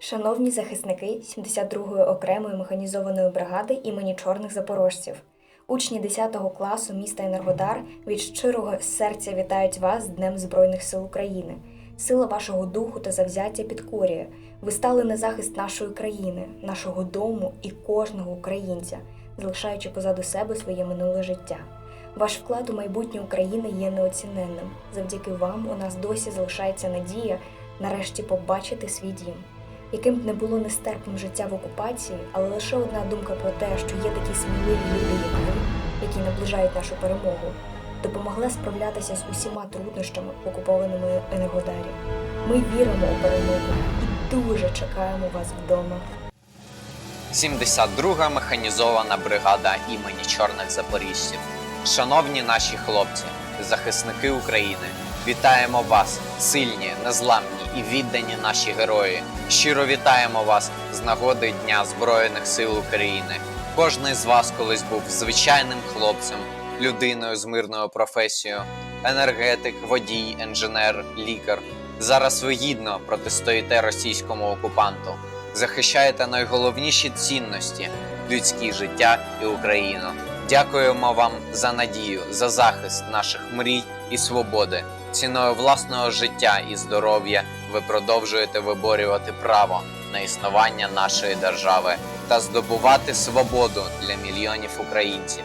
Шановні захисники 72-ї окремої механізованої бригади імені чорних запорожців, учні 10 класу міста Енергодар від щирого серця вітають вас з Днем Збройних сил України. Сила вашого духу та завзяття підкорює. Ви стали на захист нашої країни, нашого дому і кожного українця, залишаючи позаду себе своє минуле життя. Ваш вклад у майбутнє України є неоціненним. Завдяки вам у нас досі залишається надія нарешті побачити свій дім. Яким б не було нестерпним життя в окупації, але лише одна думка про те, що є такі сміливі люди, як ви, які наближають нашу перемогу, допомогла справлятися з усіма труднощами в окупованому Енергодарі. Ми віримо у перемогу і дуже чекаємо вас вдома. 72-га механізована бригада імені чорних запоріжців. Шановні наші хлопці, захисники України, вітаємо вас, сильні, незламні і віддані наші герої. Щиро вітаємо вас з нагоди Дня Збройних сил України. Кожний з вас колись був звичайним хлопцем, людиною з мирною професією, енергетик, водій, інженер, лікар. Зараз ви гідно протистоїте російському окупанту захищаєте найголовніші цінності людські життя і Україну. Дякуємо вам за надію, за захист наших мрій і свободи. Ціною власного життя і здоров'я ви продовжуєте виборювати право на існування нашої держави та здобувати свободу для мільйонів українців.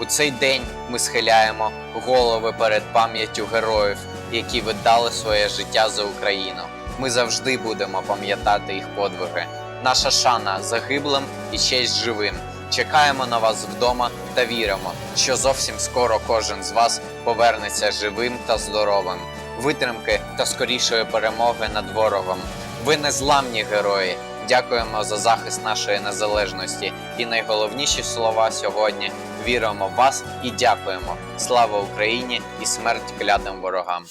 У цей день ми схиляємо голови перед пам'яттю героїв, які віддали своє життя за Україну. Ми завжди будемо пам'ятати їх подвиги. Наша шана загиблим і честь живим. Чекаємо на вас вдома та віримо, що зовсім скоро кожен з вас повернеться живим та здоровим. Витримки та скорішої перемоги над ворогом. Ви незламні герої. Дякуємо за захист нашої незалежності. І найголовніші слова сьогодні віримо в вас і дякуємо. Слава Україні і смерть клятим ворогам.